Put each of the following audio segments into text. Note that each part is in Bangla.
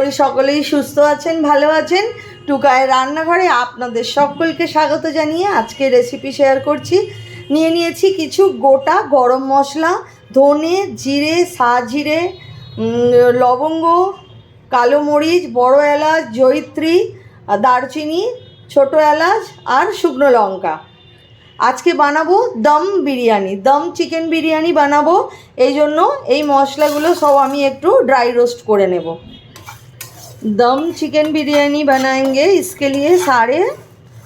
করি, সকলেই সুস্থ আছেন, ভালো আছেন। টুকায় রান্নাঘরে আপনাদের সকলকে স্বাগত জানিয়ে আজকে রেসিপি শেয়ার করছি। নিয়ে নিয়েছি কিছু গোটা গরম মশলা, ধনে, জিরে, সাজিরে লবঙ্গ, কালো মরিচ, বড় এলাচ, জয়িত্রী, আর দারচিনি, ছোটো এলাচ আর শুকনো লঙ্কা। আজকে বানাবো দম বিরিয়ানি, দম চিকেন বিরিয়ানি বানাবো। এই জন্য এই মশলাগুলো সব আমি একটু ড্রাই রোস্ট করে নেব। दम चिकन बिरयानी बनाएंगे इसके लिए सारे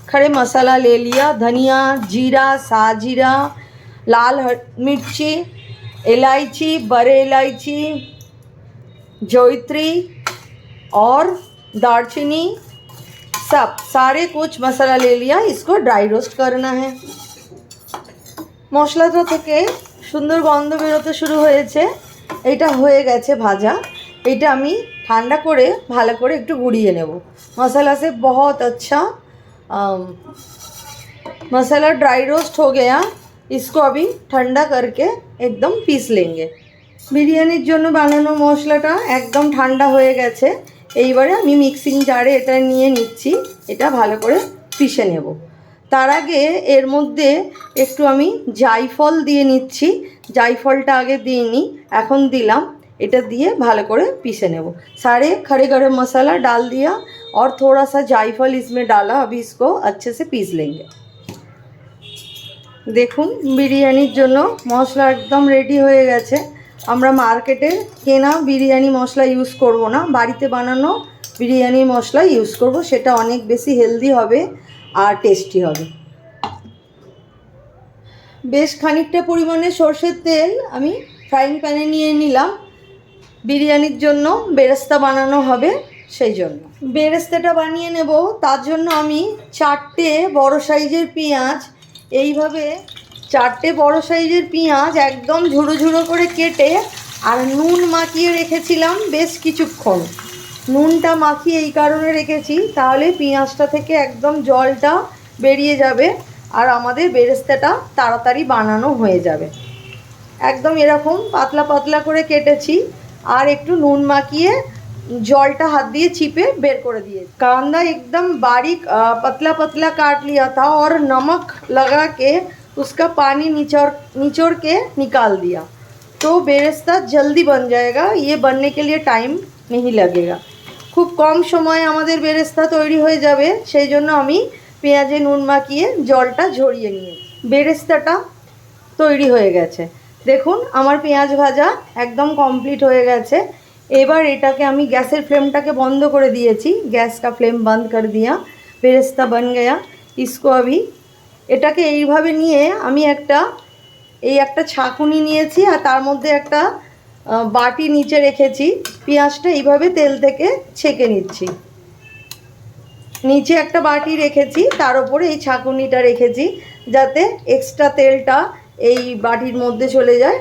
खड़े मसाला ले लिया धनिया जीरा साजीरा लाल हर- मिर्ची इलायची बड़े इलायची जौत्री और दालचीनी सब सारे कुछ मसाला ले लिया इसको ड्राई रोस्ट करना है মশলাটা থেকে সুন্দর গন্ধ বেরোতে শুরু হয়েছে এটা হয়ে গেছে ভাজা এটা আমি ঠান্ডা করে ভালো করে একটু গুঁড়িয়ে নেব मसाला से बहुत अच्छा अम, मसाला ड्राई रोस्ट हो गया इसको अभी ठंडा करके एकदम पीस लेंगे বিরিয়ানির জন্য বানানো মশলাটা একদম ঠান্ডা হয়ে গেছে এইবারে আমি মিক্সিং জারে এটা নিয়ে নিচ্ছি এটা ভালো করে পিষে নেব তার আগে এর মধ্যে একটু আমি জাইফল দিয়ে নিচ্ছি জাইফলটা আগে দিইনি এখন দিলাম এটা দিয়ে ভালো করে পিষে নেব सारे खड़े गरम मसाला डाल दिया और थोड़ा सा जायफल इसमें डाला अभी इसको अच्छे से पीस लेंगे দেখুন বিরিয়ানির জন্য মশলা একদম রেডি হয়ে গেছে আমরা মার্কেটে কেনা বিরিয়ানি মশলা ইউজ করব না বাড়িতে বানানো বিরিয়ানি মশলা ইউজ করব সেটা অনেক বেশি হেলদি হবে আর টেস্টি হবে বেশ খানিকটা পরিমাণে সর্ষের তেল আমি ফ্রাইং প্যানে নিয়ে নিলাম বিরিয়ানির জন্য বেরেস্তা বানানো হবে সেই জন্য। বেরেস্তাটা বানিয়ে নেব, তার জন্য আমি চারটে বড় সাইজের পেঁয়াজ, এইভাবে চারটে বড় সাইজের পেঁয়াজ একদম ঝুড়ো ঝুড়ো করে কেটে আর নুন মাখিয়ে রেখেছিলাম বেশ কিছুক্ষণ। নুনটা মাখিয়ে এই কারণে রেখেছি, তাহলে পেঁয়াজটা থেকে একদম জলটা বেরিয়ে যাবে আর আমাদের বেরেস্তাটা তাড়াতাড়ি বানানো হয়ে যাবে। একদম এরকম পাতলা পাতলা করে কেটেছি আর একটু নুন মাখিয়ে জলটা हाथ दिए चिपे बेर कर दिए कांदा एकदम बारीक अ, पतला पतला काट लिया था और नमक लगा के उसका पानी निचोड़ निचोड़ के निकाल दिया तो बेरेस्ता जल्दी बन जाएगा ये बनने के लिए टाइम नहीं लगेगा খুব কম সময়ে আমাদের বেরেস্তা তৈরি হয়ে যাবে সেই জন্য আমি পেঁয়াজে নুন মাখিয়ে জলটা ঝরিয়ে নিয়ে বেরেস্তাটা তৈরি হয়ে গেছে দেখুন, আমার পেঁয়াজ ভাজা একদম কমপ্লিট হয়ে গেছে। এবার এটাকে আমি গ্যাসের ফ্লেমটাকে বন্ধ করে দিয়েছি। গ্যাস কা ফ্লেম বন্ধ করে দিয়া বেরেস্তা বন গয়া, ইসকো আভি। এটাকে এইভাবে নিয়ে আমি একটা, এই একটা ছাঁকুনি নিয়েছি আর তার মধ্যে একটা বাটি নিচে রেখেছি। পেঁয়াজটা এইভাবে তেল থেকে ছেঁকে নিচ্ছি। নিচে একটা বাটি রেখেছি, তার উপরে এই ছাঁকুনিটা রেখেছি, যাতে এক্সট্রা তেলটা এই বাটির মধ্যে চলে যায়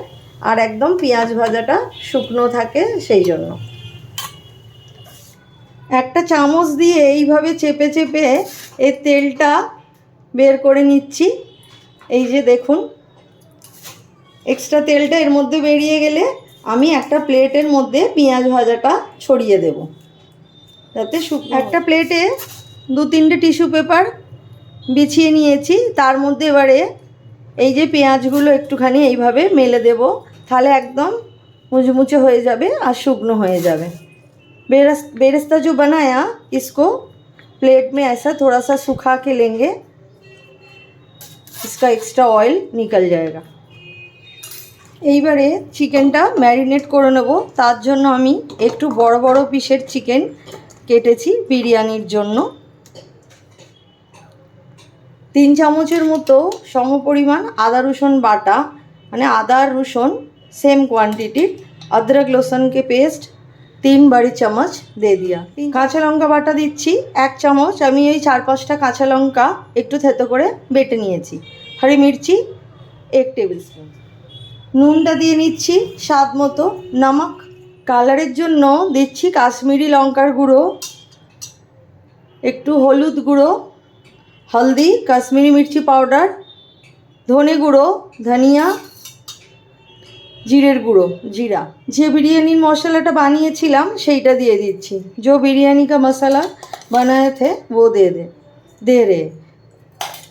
আর একদম পেঁয়াজ ভাজাটা শুকনো থাকে সেই জন্য। একটা চামচ দিয়ে এইভাবে চেপে চেপে এর তেলটা বের করে নিচ্ছি। এই যে দেখুন এক্সট্রা তেলটা এর মধ্যে বেরিয়ে গেলে আমি একটা প্লেটের মধ্যে পেঁয়াজ ভাজাটা ছড়িয়ে দেব। যাতে একটা প্লেটে দু তিনটে টিস্যু পেপার বিছিয়ে নিয়েছি। তার মধ্যে এবারে এই যে পেঁয়াজগুলো একটুখানি এইভাবে মেলে দেব তাহলে একদম মুচমুচে হয়ে যাবে আর শুকনো হয়ে যাবে बेरस बेरस्ता जो बनाया इसको प्लेट में ऐसा थोड़ा सा सुखा के लेंगे इसका एक्स्ट्रा ऑयल निकल जाएगा এইবারে চিকেনটা ম্যারিনেট করে নেব তার জন্য আমি একটু বড় বড় পিসের চিকেন কেটেছি বিরিয়ানির জন্য তিন চামচের মতো সমপরিমাণ আদা রসুন বাটা মানে আদা রসুন সেম কোয়ান্টিটির আদরক লসুনকে পেস্ট তিন বাড়ি চামচ দিয়ে দিয়া। কাঁচা লঙ্কা বাটা দিচ্ছি এক চামচ। আমি এই চার পাঁচটা কাঁচা লঙ্কা একটু থেতো করে বেটে নিয়েছি। হরি মির্চি এক টেবিল স্পুন নুনটা দিয়ে নিচ্ছি স্বাদ মতো। নামক। কালারের জন্য দিচ্ছি কাশ্মীরি লঙ্কার গুঁড়ো একটু হলুদ গুঁড়ো হলদি, কাশ্মীরি মির্চি পাউডার, ধনে গুঁড়ো, ধনিয়া, জিরের গুঁড়ো, জিরা। যে বিরিয়ানির মশলাটা বানিয়েছিলাম, সেইটা দিয়ে দিচ্ছি। जो বিরিয়ানি কা মশলা বানায়ে থে, ও দে দে দে রে।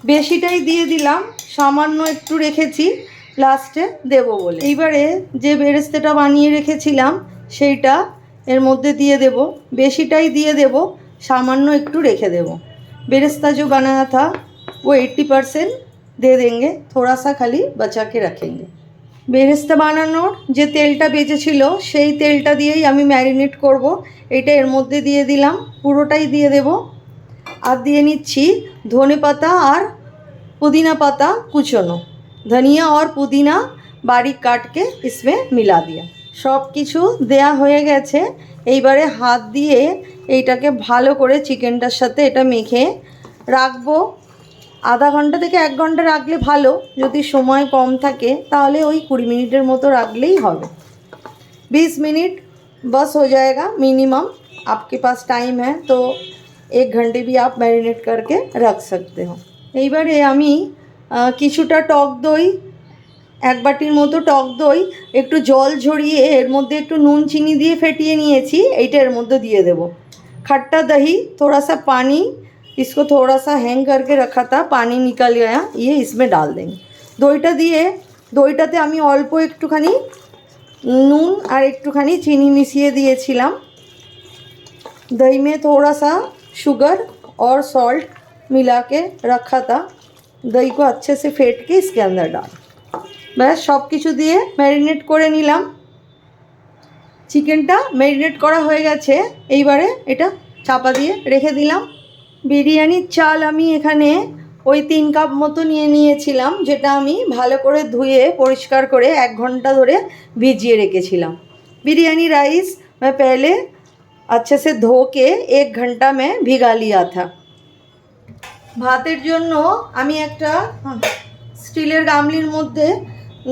বেশিটাই দিয়ে দিলাম, সামান্য একটু রেখেছি, লাস্টে দেব বলে। এইবারে যে বেরেস্তেটা বানিয়ে রেখেছিলাম, সেইটা এর মধ্যে দিয়ে দেব। বেশিটাই দিয়ে দেব, সামান্য একটু রেখে দেব। बेरेस्ता जो बनाया था वो एट्टी परसेंट दे देंगे थोड़ा सा खाली बचा के रखेंगे বেরেস্তা বানানোর যে তেলটা বেঁচেছিল সেই তেলটা দিয়েই আমি ম্যারিনেট করব এটা এর মধ্যে দিয়ে দিলাম পুরোটাই দিয়ে দেব আর দিয়ে নিচ্ছি ধনে পাতা আর पुदीना पाता कुचनो धनिया और पुदीना বারিক কাটকে ইসমে মিলা দিয়া সব কিছু দেয়া হয়ে গেছে এইবারে হাত দিয়ে এইটাকে ভালো করে চিকেনটার সাথে এটা মেখে রাখবো আধা ঘন্টা থেকে এক ঘন্টা রাখলে ভালো যদি সময় কম থাকে তাহলে ওই কুড়ি মিনিটের মতো রাখলেই হবে बीस मिनट बस हो जाएगा मिनिमम आपके पास टाइम है तो एक घंटे भी आप मैरिनेट करके रख सकते हो এইবারে আমি আহ, কিছুটা টক দই এক বাটির মতো টক দই একটু জল ঝরিয়ে এর মধ্যে একটু নুন চিনি দিয়ে ফেটিয়ে নিয়েছি এইটা এর মধ্যে দিয়ে দেব खट्टा दही थोड़ा सा पानी इसको थोड़ा सा हैंग करके रखा था पानी निकल गया ये इसमें डाल देंगे দইটা দিয়ে দইটাতে আমি অল্প একটুখানি নুন আর একটুখানি চিনি মিশিয়ে দিয়েছিলাম दही में थोड़ा सा शुगर और सॉल्ट मिला के रखा था दही को अच्छे से फेंट के इसके अंदर डाल ব্যাস সব কিছু দিয়ে ম্যারিনেট করে নিলাম চিকেনটা ম্যারিনেট করা হয়ে গেছে এইবারে এটা চাপা দিয়ে রেখে দিলাম বিরিয়ানির চাল আমি এখানে ওই তিন কাপ মতো নিয়ে নিয়েছিলাম যেটা আমি ভালো করে ধুয়ে পরিষ্কার করে এক ঘন্টা ধরে ভিজিয়ে রেখেছিলাম बिरयानी राइस मैं पहले अच्छे से धो के एक घंटा में भिगा लिया था ভাতের জন্য আমি একটা স্টিলের গামলির মধ্যে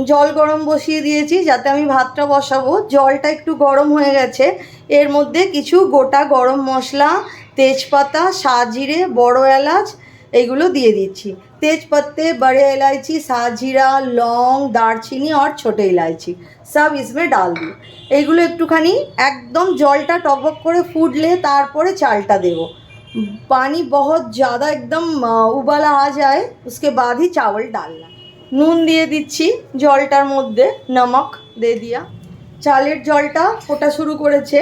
জল গরম বসিয়ে দিয়েছি যাতে আমি ভাতটা বসাবো জলটা একটু গরম হয়ে গেছে এর মধ্যে কিছু গোটা গরম মশলা তেজপাতা সাজিরে বড় এলাচ এইগুলো দিয়ে দিচ্ছি তেজপত্তে बड़े इलायची साजीरा लौंग दारचीनी और छोटे इलायची সব इसमें ডাল দিই এইগুলো একটুখানি একদম জলটা টকবক করে ফুটলে তারপরে চালটা দেবো पानी बहुत ज़्यादा एकदम अ, उबाला आ जाए उसके बाद ही चावल डालना নুন দিয়ে দিচ্ছি, জলটার মধ্যে নামক দিয়ে দিয়া। চালের জলটা ফোটা শুরু করেছে,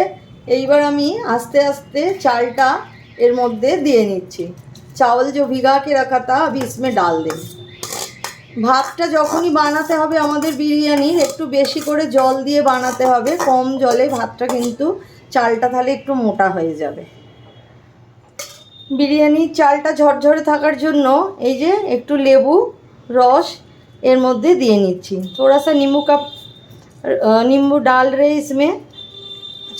এইবার আমি আস্তে আস্তে চালটা এর মধ্যে দিয়ে নিচ্ছি। চাউল যে ভিগা কে রাখা তা আমি ইসমে ডাল দিই। ভাতটা যখনই বানাতে হবে আমাদের বিরিয়ানির, একটু বেশি করে জল দিয়ে বানাতে হবে, কম জলে ভাতটা কিন্তু চালটা তাহলে একটু মোটা হয়ে যাবে। বিরিয়ানির চালটা ঝরঝরে থাকার জন্য এই যে একটু লেবু, রস এর মধ্যে দিয়ে নিচ্ছি थोड़ा सा नींबू का अ, नींबू डाल रहे इसमें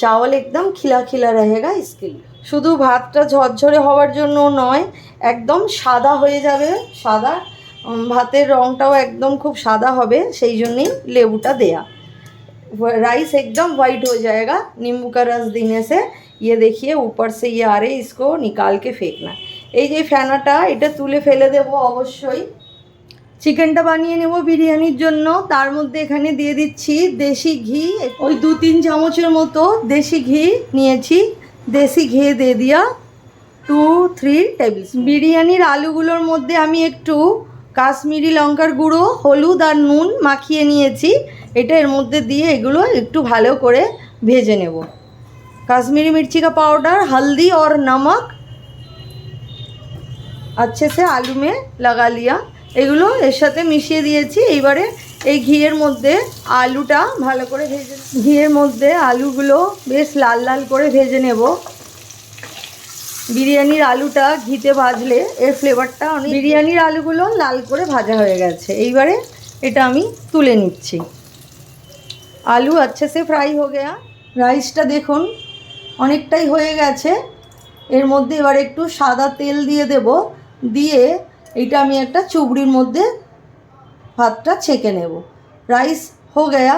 চাওয়াল একদম খিলা খিলা रहेगा इसके लिए শুধু ভাতটা ঝরঝরে হওয়ার জন্য নয় একদম সাদা হয়ে যাবে সাদা উম, ভাতের রঙটাও একদম খুব সাদা হবে সেই জন্যেই লেবুটা দেয়া राइस एकदम वाइट हो जाएगा नींबू का रस देने से ये देखिए ऊपर से ये आ रहे इसको निकाल के फेंकना এই যে ফেনাটা এটা তুলে ফেলে দেবো অবশ্যই চিকেনটা বানিয়ে নেব বিরিয়ানির জন্য তার মধ্যে এখানে দিয়ে দিচ্ছি দেশি ঘি ওই দু তিন চামচের মতো দেশি ঘি নিয়েছি দেশি ঘি দিয়ে দিয়া টু থ্রি টেবিল বিরিয়ানির আলুগুলোর মধ্যে আমি একটু কাশ্মীরি লঙ্কার গুঁড়ো হলুদ আর নুন মাখিয়ে নিয়েছি এটা এর মধ্যে দিয়ে এগুলো একটু ভালো করে ভেজে নেব কাশ্মীরি মির্চি का पाउडर हल्दी और नमक अच्छे से आलू में लगा लिया এগুলো এর সাথে মিশিয়ে দিয়েছি। এইবারে এই ঘিয়ের মধ্যে আলুটা ভালো করে ভেজে ঘিয়ের মধ্যে আলুগুলো বেশ লাল লাল করে ভেজে নেব। বিরিয়ানির আলুটা ঘিতে ভাজলে এর ফ্লেভারটা অনেক বিরিয়ানির আলুগুলো লাল করে ভাজা হয়ে গেছে। এইবারে এটা আমি তুলে নিচ্ছি। আলু আচ্ছা সে ফ্রাই হয়ে গেয়া। রাইসটা দেখুন, অনেকটাই হয়ে গেছে। এর মধ্যে এবার একটু সাদা তেল দিয়ে দেব। দিয়ে এটা আমি একটা চুবড়ির মধ্যে ভাতটা ছেঁকে নেব। রাইস হো गया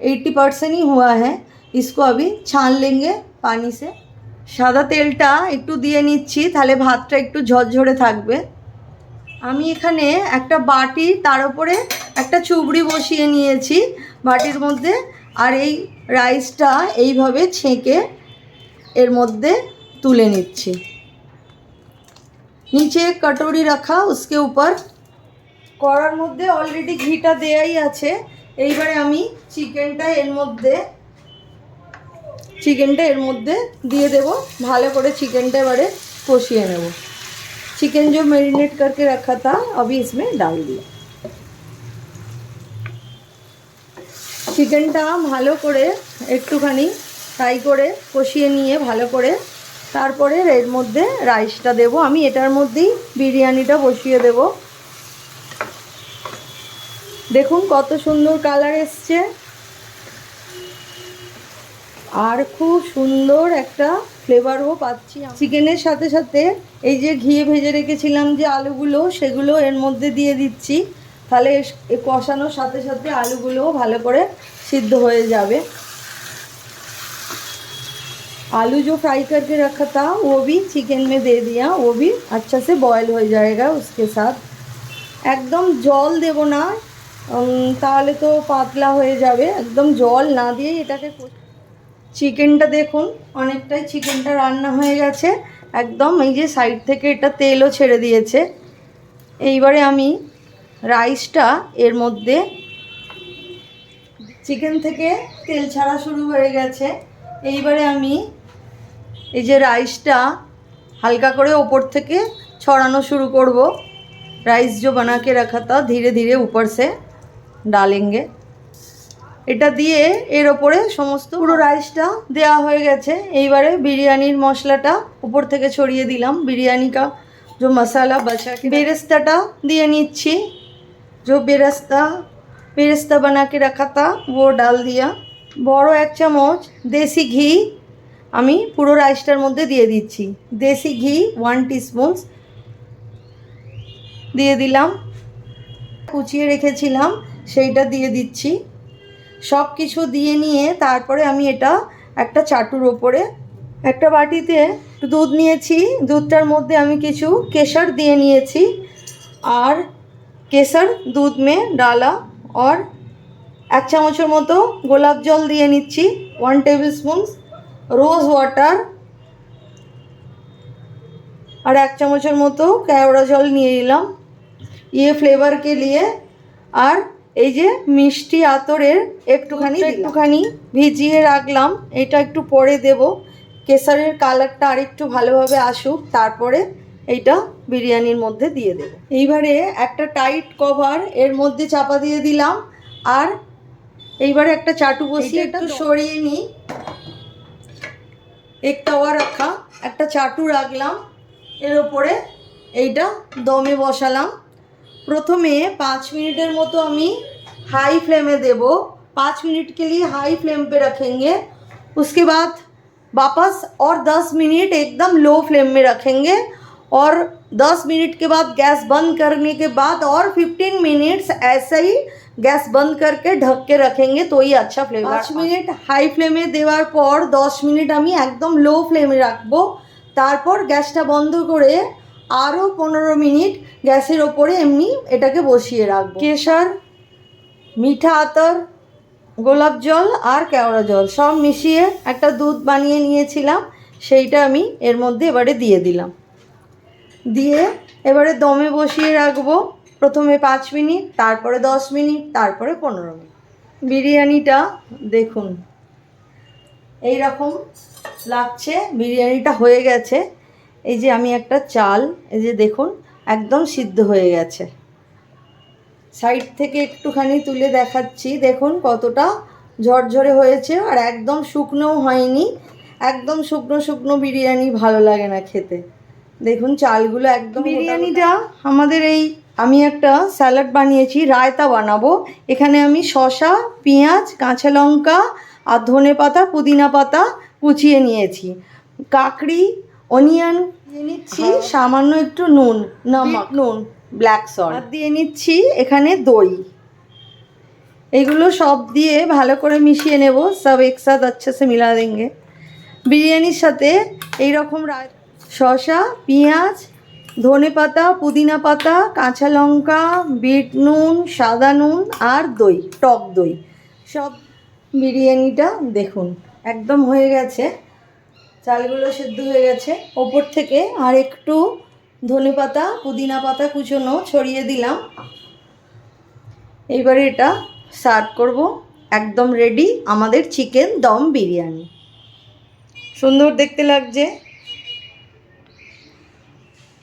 এইটি परसेंट ही হ্যাঁ। ইসকো इसको ছান छान পানি সে। সাদা তেলটা একটু দিয়ে নিচ্ছি, তাহলে ভাতটা একটু ঝরঝরে থাকবে। আমি এখানে একটা বাটি, তার উপরে একটা চুবড়ি বসিয়ে নিয়েছি বাটির মধ্যে। আর এই রাইসটা এইভাবে ছেঁকে এর মধ্যে তুলে নিচ্ছি। নিচে কটোরি রাখা উসকে উপর কড়ার মধ্যে অলরেডি ঘিটা দেয়াই আছে এইবারে আমি চিকেনটা এর মধ্যে চিকেনটা এর মধ্যে দিয়ে দেব ভালো করে চিকেনটা এবারে কষিয়ে নেব चिकन जो मैरिनेट करके रखा था अभी इसमें डाल दिया চিকেনটা ভালো করে একটুখানি ফ্রাই করে কষিয়ে নিয়ে ভালো করে তারপরে এর মধ্যে রাইসটা দেব। আমি এটার মধ্যেই বিরিয়ানিটা বসিয়ে দেব। দেখুন কত সুন্দর কালার এসছে। আর খুব সুন্দর একটা ফ্লেভারও পাচ্ছি চিকেনের সাথে সাথে এই যে ঘিয়ে ভেজে রেখেছিলাম যে আলুগুলো, সেগুলো এর মধ্যে দিয়ে দিচ্ছি। তাহলে কষানোর সাথে সাথে আলুগুলোও ভালো করে সিদ্ধ হয়ে যাবে। आलू जो फ्राई करके रखा था वो भी चिकन में दे दिया वो भी अच्छा से बॉयल हो जाएगा उसके साथ একদম জল দেব না উম, তাহলে তো পাতলা হয়ে যাবে একদম জল না দিয়ে এটাকে কষ- চিকেনটা দেখুন অনেকটাই চিকেনটা রান্না হয়ে গেছে একদম এই যে সাইড থেকে এটা তেলও ছেড়ে দিয়েছে এইবারে আমি রাইসটা এর মধ্যে চিকেন থেকে তেল ছাড়া শুরু হয়ে গেছে এইবারে আমি এই যে রাইসটা হালকা করে ওপর থেকে ছড়ানো শুরু করব রাইস जो बना के रखा था धीरे धीरे ऊपर से डालेंगे এটা দিয়ে এর ওপরে সমস্ত পুরো রাইসটা দেওয়া হয়ে গেছে এইবারে বিরিয়ানির মশলাটা উপর থেকে ছড়িয়ে দিলাম বিরিয়ানি কা जो मसाला बचा के বেরেস্তাটা দিয়ে নিচ্ছি जो बेरस्ता बेरस्ता बना के रखा था वो डाल दिया বড় এক চামচ দেশি ঘি আমি পুরো রাইসটার মধ্যে দিয়ে দিচ্ছি। দেশি ঘি ওয়ান টিস্পুন দিয়ে দিলাম। কুচিয়ে রেখেছিলাম, সেইটা দিয়ে দিচ্ছি। সব কিছু দিয়ে নিয়ে তারপরে আমি এটা একটা চাটুর ওপরে একটা বাটিতে দুধ নিয়েছি। দুধটার মধ্যে আমি কিছু কেশর দিয়ে নিয়েছি আর কেশর, দুধ মে, ডালা আর এক চামচের মতো গোলাপ জল দিয়ে নিচ্ছি one tablespoon rose water আর এক চামচের মতো কেওড়া জল নিয়ে নিলাম। ইয়ে ফ্লেভারকে নিয়ে আর এই যে মিষ্টি আতরের একটুখানি একটুখানি ভিজিয়ে রাখলাম। এটা একটু পরে দেব। কেসারের কালারটা আরেকটু ভালোভাবে আসুক তারপরে এইটা বিরিয়ানির মধ্যে দিয়ে দেব। এইবারে একটা টাইট কভার এর মধ্যে চাপা দিয়ে দিলাম। আর এইবারে একটা চাটু বসিয়ে একটু সরিয়ে নিই। एक তাওয়া रखा एक चाटू রাখলাম एर पर यहाँ दमे बसाल प्रथम पाँच मिनट मत हाई फ्लेम देव पाँच मिनट के लिए हाई फ्लेम पे रखेंगे उसके बाद वापस और दस मिनट एकदम लो फ्लेम में रखेंगे और दस मिनट के बाद गैस बंद करने के बाद और फिफ्टीन मिनट्स ऐसे ही গ্যাস বন্ধ করকে ঢককে रखेंगे তো ही अच्छा फ्लेवर পাঁচ মিনিট হাই ফ্লেমে দেওয়ার পর দশ মিনিট আমি একদম লো ফ্লেমে রাখবো তারপর গ্যাসটা বন্ধ করে আরও পনেরো মিনিট গ্যাসের ওপরে এমনি এটাকে বসিয়ে রাখবো কেশর মিঠা আতর গোলাপ জল আর কেওড়া জল সব মিশিয়ে একটা দুধ বানিয়ে নিয়েছিলাম সেইটা আমি এর মধ্যে এবারে দিয়ে দিলাম দিয়ে এবারে দমে বসিয়ে রাখব। প্রথমে পাঁচ মিনিট, তারপরে দশ মিনিট, তারপরে পনেরো মিনিট। বিরিয়ানিটা দেখুন এই রকম লাগছে, বিরিয়ানিটা হয়ে গেছে। এই যে আমি একটা চাল, এই যে দেখুন, একদম সিদ্ধ হয়ে গেছে। সাইড থেকে একটুখানি তুলে দেখাচ্ছি, দেখুন কতটা ঝরঝরে হয়েছে, আর একদম শুকনোও হয়নি। একদম শুকনো শুকনো বিরিয়ানি ভালো লাগে না খেতে। দেখুন চালগুলো একদম বিরিয়ানিটা আমাদের এই আমি একটা স্যালাড বানিয়েছি রায়তা বানাবো। এখানে আমি শসা পেঁয়াজ কাঁচা লঙ্কা আর ধনে পাতা পুদিনা পাতা কুচিয়ে নিয়েছি। কাকড়ি অনিয়ন দিয়ে নিচ্ছি সামান্য একটু নুন নমক নুন ব্ল্যাক সল্ট। আর দিয়ে নিচ্ছি এখানে দই। এগুলো সব দিয়ে ভালো করে মিশিয়ে নেব সব একসাথ আচ্ছা সে মিলা দেंगे বিরিয়ানির সাথে এই রকম শসা, পেঁয়াজ, ধনে পাতা, পুদিনা পাতা, কাঁচা লঙ্কা, বিট নুন, সাদা নুন আর দই, টক দই। সব বিরিয়ানিটা দেখুন, একদম হয়ে গেছে। চালগুলো সেদ্ধ হয়ে গেছে। ওপর থেকে আর একটু ধনে পাতা, পুদিনা পাতা কুচোনো ছড়িয়ে দিলাম। এবারে এটা সার্ভ করব। একদম রেডি আমাদের চিকেন দম বিরিয়ানি। সুন্দর দেখতে লাগছে।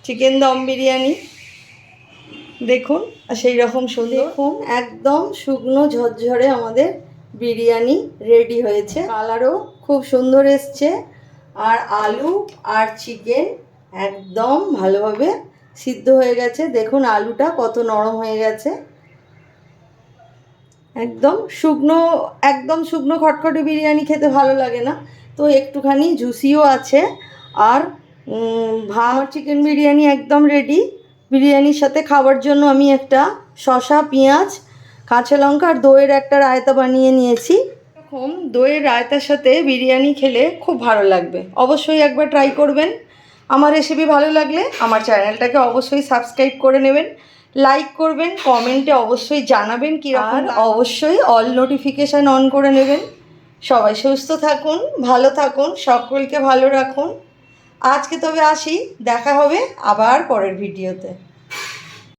চিকেন দম বিরিয়ানি দেখুন, আর সেই রকম সুন্দর। দেখুন, একদম শুকনো ঝরঝরে আমাদের বিরিয়ানি রেডি হয়েছে। কালারও খুব সুন্দর এসছে। আর আলু আর চিকেন একদম ভালোভাবে সিদ্ধ হয়ে গেছে। দেখুন, আলুটা কত নরম হয়ে গেছে। একদম শুকনো একদম শুকনো খটখটে বিরিয়ানি খেতে ভালো লাগে না। তো একটুখানি জুসিও আছে। আর ভাঙর চিকেন বিরিয়ানি একদম রেডি বিরিয়ানির সাথে খাবার জন্য আমি একটা শসা পেঁয়াজ কাঁচা লঙ্কা আর দইয়ের একটা রায়তা বানিয়ে নিয়েছি। এরকম দইয়ের রায়তার সাথে বিরিয়ানি খেলে খুব ভালো লাগবে। অবশ্যই একবার ট্রাই করবেন। আমার রেসিপি ভালো লাগলে আমার চ্যানেলটাকে অবশ্যই সাবস্ক্রাইব করে নেবেন। লাইক করবেন কমেন্টে অবশ্যই জানাবেন কি আর অবশ্যই অল নোটিফিকেশান অন করে নেবেন। সবাই সুস্থ থাকুন ভালো থাকুন সকলকে ভালো রাখুন। আজকে তবে আসি দেখা হবে আবার পরের ভিডিওতে।